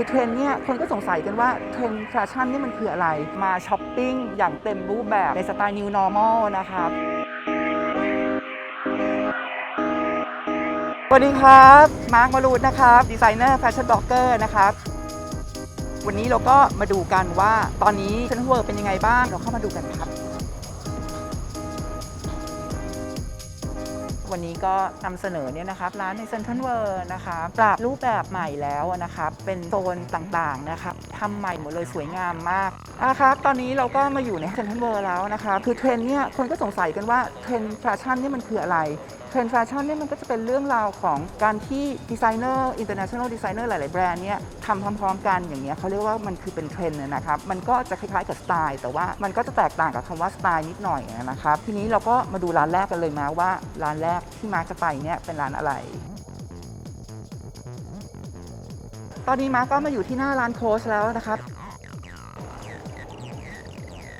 คือเทรนเนี่ยคนก็สงสัยกันว่าเทรนแฟชั่นนี่มันคืออะไร มาช้อปปิ้งอย่างเต็มรูปแบบในสไตล์ New Normal นะครับสวัสดีครับ มาร์คมารูดนะครับดีไซเนอร์แฟชั่นบล็อกเกอร์นะครับวันนี้เราก็มาดูกันว่าตอนนี้เซนต์เวิร์เป็นยังไงบ้าง เราเข้ามาดูกันครับ วันนี้ก็นำเสนอเนี่ยนะครับร้านในเซ็นทรัลเวิร์นะคะปรับรูปแบบใหม่แล้วนะครับเป็นโซนต่างๆนะครับทำใหม่หมดเลยสวยงามมากอะครับตอนนี้เราก็มาอยู่ในเซ็นทรัลเวิร์แล้วนะคะคือเทรนเนี่ยคนก็สงสัยกันว่าเทรนแฟชั่นนี่มันคืออะไรเทรนด์แฟชั่นเนี่ยมันก็จะเป็นเรื่องราวของการที่ดีไซเนอร์อินเตอร์เนชั่นแนลดีไซเนอร์หลาย ๆ แบรนด์เนี่ยทำพร้อม ๆ กันอย่างเงี้ยเขาเรียกว่ามันคือเป็นเทรนด์นะครับ มันก็จะคล้าย ๆ กับสไตล์แต่ว่ามันก็จะแตกต่างกับคำว่าสไตล์นิดหน่อยนะครับ ทีนี้เราก็มาดูร้านแรกกันเลยมาว่าร้านแรกที่มาร์คจะไปเนี่ยเป็นร้านอะไรตอนนี้มาร์ก็มาอยู่ที่หน้าร้านโค้ชแล้วนะครับ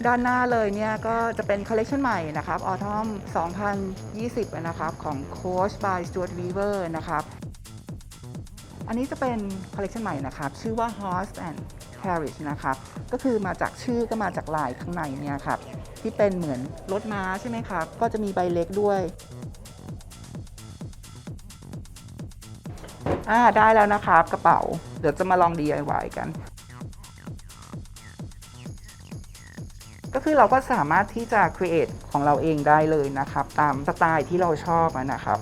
ด้านหน้าเลยเนี่ยก็จะเป็นคอลเล t ชันใหม่นะครับออทอม2020 นะครับของ Coach by Stuart Weaver นะครับ อันนี้จะเป็นคอลเล t ชันใหม่นะครับ ชื่อว่า Horse and Carriage นะครับ ก็คือมาจากชื่อก็มาจากลายข้างในเนี่ยครับ ที่เป็นเหมือนรถม้าใช่ไหมครับ ก็จะมีใบเล็กด้วยอ่าได้แล้วนะครับกระเป๋า เดี๋ยวจะมาลอง DIY กัน คือเราก็สามารถที่จะ create ของเราเองได้เลยนะครับ ตามสไตล์ที่เราชอบนะครับ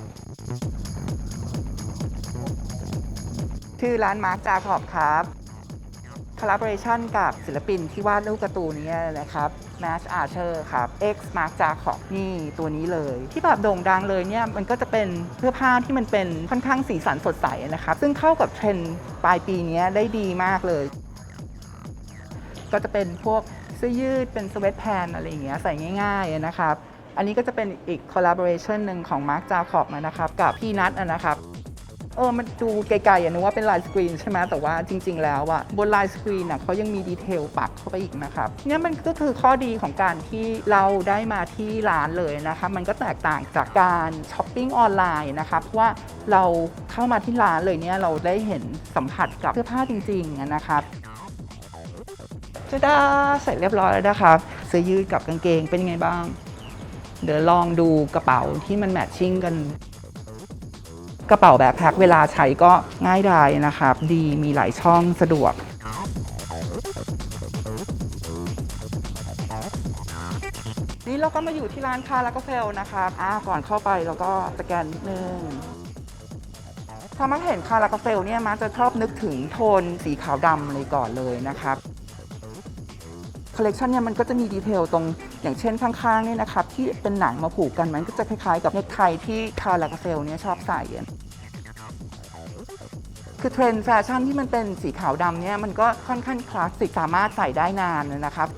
ชื่อร้านมาร์คจาขอบครับ collaboration กับศิลปินที่วาดรูปการ์ตูนนี้นะครับ Mash Archer ครับ X Mark Jacob นี่ตัวนี้เลย ที่แบบโด่งดังเลยเนี่ย มันก็จะเป็นเสื้อผ้าที่มันเป็นค่อนข้างสีสันสดใสนะครับ ซึ่งเข้ากับเทรนด์ปลายปีนี้ได้ดีมากเลย ก็จะเป็นพวก เสื้อยืดเป็นสเวตแพนอะไรอย่างเงี้ยใส่ง่ายๆนะครับ อันนี้ก็จะเป็นอีก collaboration หนึ่งของ Mark Jacob นะครับ กับพี่นัทนะครับเออมันดูไกลๆอะนึกว่าเป็นลายสกรีนใช่ไหมแต่ว่าจริง ๆ แล้วอะบนลายสกรีนอะเขายังมีดีเทลปักเข้าไปอีกนะครับเนี่ยมันก็คือข้อดีของการที่เราได้มาที่ร้านเลยนะครับมันก็แตกต่างจากการช้อปปิ้งออนไลน์นะครับเพราะว่าเราเข้ามาที่ร้านเลยเนี่ยเราได้เห็นสัมผัสกับเสื้อผ้าจริงๆนะครับ จะได้ใส่เรียบร้อยแล้วนะครับเสื้อยืดกับกางเกงเป็นยังไงบ้าง เดี๋ยวลองดูกระเป๋าที่มันแมทชิ่งกัน กระเป๋าแบ็คแพ็คเวลาใช้ก็ง่ายดายนะครับ ดีมีหลายช่องสะดวกนี่เราก็มาอยู่ที่ร้านคาราคาเฟลนะครับอ่าก่อนเข้าไปเราก็สแกนนิดนึงถ้ามาเห็นคาราคาเฟลเนี่ยมาจะชอบนึกถึงโทนสีขาวดำเลยก่อนเลยนะครับ คอลเลกชันเนี่ยมันก็จะมีดีเทลตรงอย่างเช่นข้างๆเนี่ยนะครับที่เป็นหนังมาผูกกันมันก็จะคล้ายๆกับเนคไทที่คารากาเฟลเนี่ยชอบใส่คือเทรนด์แฟชั่นที่มันเป็นสีขาวดำเนี่ยมันก็ค่อนข้างคลาสสิกสามารถใส่ได้นานนะครับ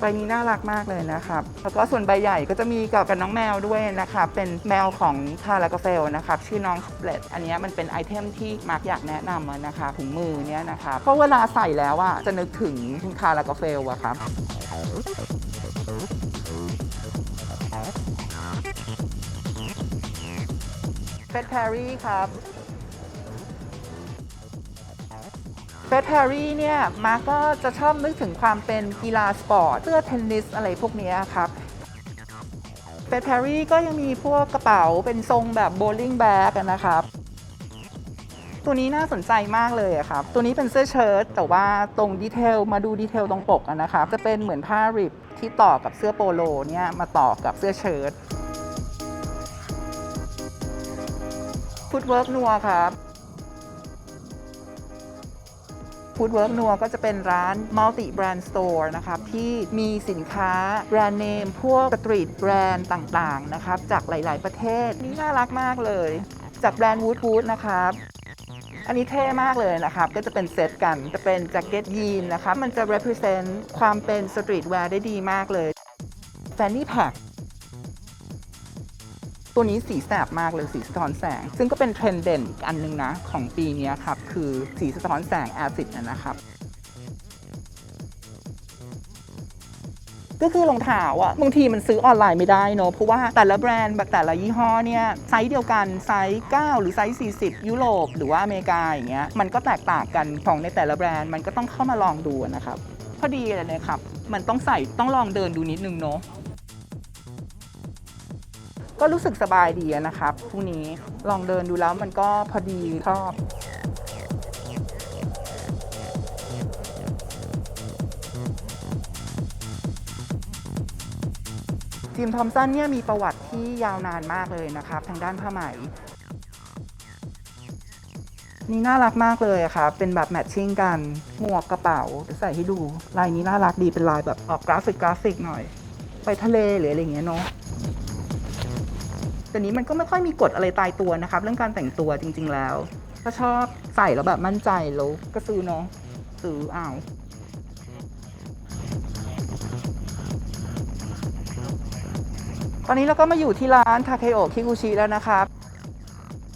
ใบนี้น่ารักมากเลยนะครับ แล้วก็ส่วนใบใหญ่ก็จะมีกับกับน้องแมวด้วยนะครับ เป็นแมวของคาราคาเฟลนะครับ ชื่อน้องสเปลตอันนี้มันเป็นไอเทมที่มาร์กอยากแนะนำนะคะถุงมือเนี้ยนะครับเพราะเวลาใส่แล้วอะจะนึกถึงคาราคาเฟลอะครับเฟดแพรรี่ครับ เฟดแพรรี่เนี่ยมาร์กก็จะชอบนึกถึงความเป็นกีฬาสปอร์ตเสื้อเทนนิสอะไรพวกนี้ครับเฟดแพรรี่ก็ยังมีพวกกระเป๋าเป็นทรงแบบโบลิ่งแบ็กนะครับตัวนี้น่าสนใจมากเลยครับ ตัวนี้เป็นเสื้อเชิ้ตแต่ว่าตรงดีเทลมาดูดีเทลตรงปกนะครับ จะเป็นเหมือนผ้าริบที่ต่อกับเสื้อโปโลเนี่ยมาต่อกับเสื้อเชิ้ตฟูดเวิร์กนัวครับ ฟูดเวิร์กนัวก็จะเป็นร้านมัลติแบรนด์สโตร์นะครับที่มีสินค้าแบรนด์เนมพวกสตรีทแบรนด์ต่างๆนะครับจากหลาย ๆ ประเทศนี่น่ารักมากเลย จากแบรนด์วูดวูดนะครับอันนี้เท่มากเลยนะครับ ก็จะเป็นเซตกัน จะเป็นแจ็คเก็ตยีนนะครับ มันจะ represent ความเป็นสตรีทแวร์ได้ดีมากเลยแฟนนี่แพ็ค ตัวนี้สีแสบมากเลยสีสะท้อนแสง ซึ่งก็เป็นเทรนด์เด่นอีกอันหนึงนะ ของปีนี้ครับ คือสีสะท้อนแสงแอซิดนะครับก็คือรองเท้าอะบางทีมันซื้อออนไลน์ไม่ได้เนอะเพราะว่าแต่ละแบรนด์แบบแต่ละยี่ห้อเนี่ยไซส์เดียวกันไซส์9หรือไซส์40 ยุโรปหรือว่าอเมริกาอย่างเงี้ยมันก็แตกต่างกันของในแต่ละแบรนด์มันก็ต้องเข้ามาลองดูนะครับพอดีเลยนะครับ มันต้องใส่ต้องลองเดินดูนิดนึงเนาะ ก็รู้สึกสบายดีนะครับพรุ่งนี้ลองเดินดูแล้วมันก็พอดีชอบทีมทอมสันเนี่ยมีประวัติที่ยาวนานมากเลยนะครับ ทางด้านผ้าไหม นี่น่ารักมากเลยอะครับเป็นแบบแมทชิ่งกันหมวกกระเป๋าใส่ให้ดู ลายนี้น่ารักดีเป็นลายแบบออกกราฟิกกราฟิกหน่อย ไปทะเลหรืออะไรเงี้ยเนาะ แต่นี้มันก็ไม่ค่อยมีกฎอะไรตายตัวนะครับ เรื่องการแต่งตัวจริง ๆ แล้ว ถ้าชอบใส่แล้วแบบมั่นใจแล้วก็ซื้อเนาะซื้อเอาวตอนนี้เราก็มาอยู่ที่ร้านทาเคโอคิกุชิแล้วนะครับ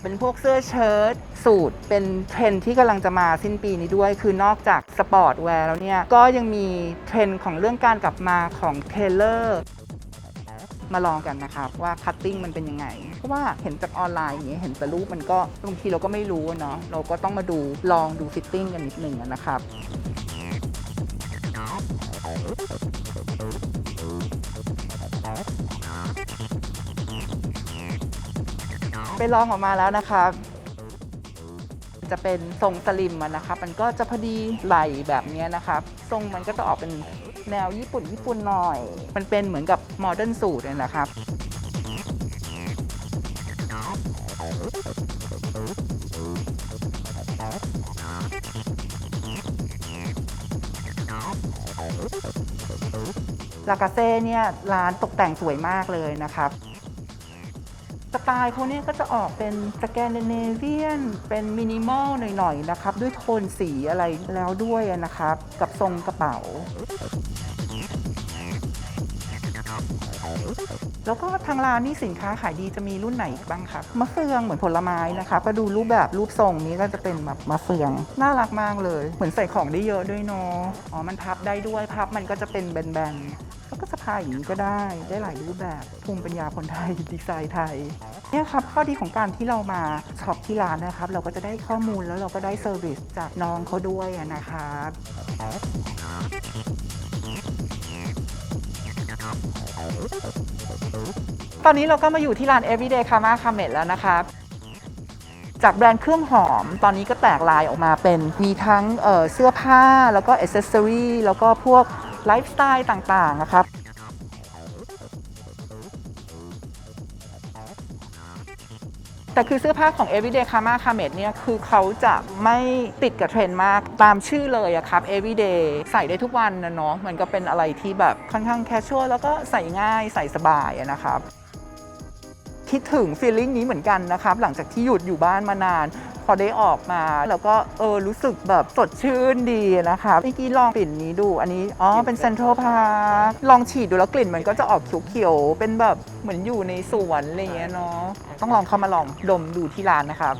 เป็นพวกเสื้อเชิ้ตสูทเป็นเทรนที่กำลังจะมาสิ้นปีนี้ด้วย คือนอกจากสปอร์ตแวร์แล้วเนี่ย ก็ยังมีเทรนของเรื่องการกลับมาของเทเลอร์ มาลองกันนะครับว่าคัตติ้งมันเป็นยังไง เพราะว่าเห็นจากออนไลน์อย่างเงี้ยเห็นแต่รูปมันก็บางทีเราก็ไม่รู้เนาะเราก็ต้องมาดูลองดูฟิตติ้งกันนิดหนึ่งนะครับไปลองออกมาแล้วนะครับจะเป็นทรงสลิมนะครับ มันก็จะพอดีไหลแบบนี้นะครับ ทรงมันก็จะออกเป็น แนวญี่ปุ่นญี่ปุ่นหน่อย มันเป็นเหมือนกับโมเดิร์นสูตรเลยนะครับลากาเซ่เนี่ยร้านตกแต่งสวยมากเลยนะครับ ไตล์เขาเนี่ยก็จะออกเป็นสแกนดิเนเวียน เป็นมินิมอลหน่อยๆนะครับ ด้วยโทนสีอะไรแล้วด้วยนะครับ กับทรงกระเป๋า แล้วก็ทางร้านนี่สินค้าขายดีจะมีรุ่นไหนอีกบ้างครับมะเฟืองเหมือนผลไม้นะครับก็ดูรูปแบบรูปทรงนี้ก็จะเป็นแบบมะเฟือง น่ารักมากเลย เหมือนใส่ของได้เยอะด้วยเนาะอ๋อมันพับได้ด้วยพับมันก็จะเป็นแบนๆแล้วก็สะพายอย่างนี้ก็ได้ได้หลายรูปแบบภูมิปัญญาคนไทยดีไซน์ไทย เนี่ยครับข้อดีของการที่เรามาช็อปที่ร้านนะครับ เราก็จะได้ข้อมูลแล้วเราก็ได้เซอร์วิสจากน้องเขาด้วยนะครับตอนนี้เราก็มาอยู่ที่ร้าน Everyday Karma k a m e t แล้วนะครับจากแบรนด์เครื่องหอม ตอนนี้ก็แตกลายออกมาเป็น มีทั้งเเสื้อผ้าแล้วก็อ c เซสซอรีแล้วก็พวกไลฟ์สไตล์ต่างๆนะครับ แต่คือเสื้อผ้าของ Everyday Karma k a m e t เนี่ยคือเขาจะไม่ติดกับเทรนด์มากตามชื่อเลยอะครับ Everyday ใส่ได้ทุกวันนะเนาะมันก็เป็นอะไรที่แบบค่อนข้างแคชชวลแล้วก็ใส่ง่ายใส่สบายอะนะครับคิดถึงฟีลลิ่งนี้เหมือนกันนะครับ หลังจากที่หยุดอยู่บ้านมานาน พอได้ออกมา แล้วก็เออรู้สึกแบบสดชื่นดีนะครับเมื่อกี้ลองกลิ่นนี้ดูอันนี้อ๋อเป็นเซนทรัลพาร์ลองฉีดดูแล้วกลิ่นมันก็จะออกเขียวๆเป็นแบบเหมือนอยู่ในสวนอะไรอย่างเงี้ยเนาะต้องลองเข้ามาลองดมดูที่ร้านนะครับ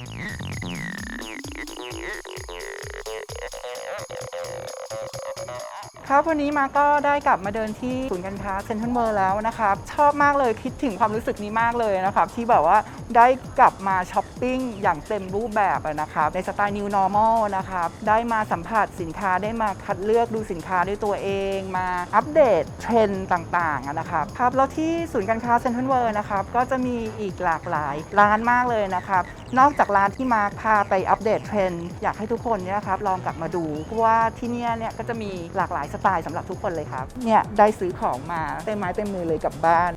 ครับวันนี้มาก็ได้กลับมาเดินที่ศูนย์การค้าเซ็นทรัลเวิร์แล้วนะครับชอบมากเลยคิดถึงความรู้สึกนี้มากเลยนะครับที่แบบว่าได้กลับมาช้อปปิ้งอย่างเต็มรูปแบบนะครับในสไตล์ New Normal นะครับได้มาสัมผัสสินค้าได้มาคัดเลือกดูสินค้าด้วยตัวเอง มาอัปเดตเทรนด์ต่างๆนะครับครับแล้วที่ศูนย์การค้าเซ็นทรัลเวิร์นะครับก็จะมีอีกหลากหลายร้านมากเลยนะครับ นอกจากร้านที่มาพาไปอัปเดตเทรนด์อยากให้ทุกคนเนี่ยครับลองกลับมาดูเพราะว่าที่เนี่ยเนี่ยก็จะมีหลากหลายสไตล์สำหรับทุกคนเลยครับเนี่ยได้ซื้อของมาเต็มไม้เต็มมือเลยกลับบ้าน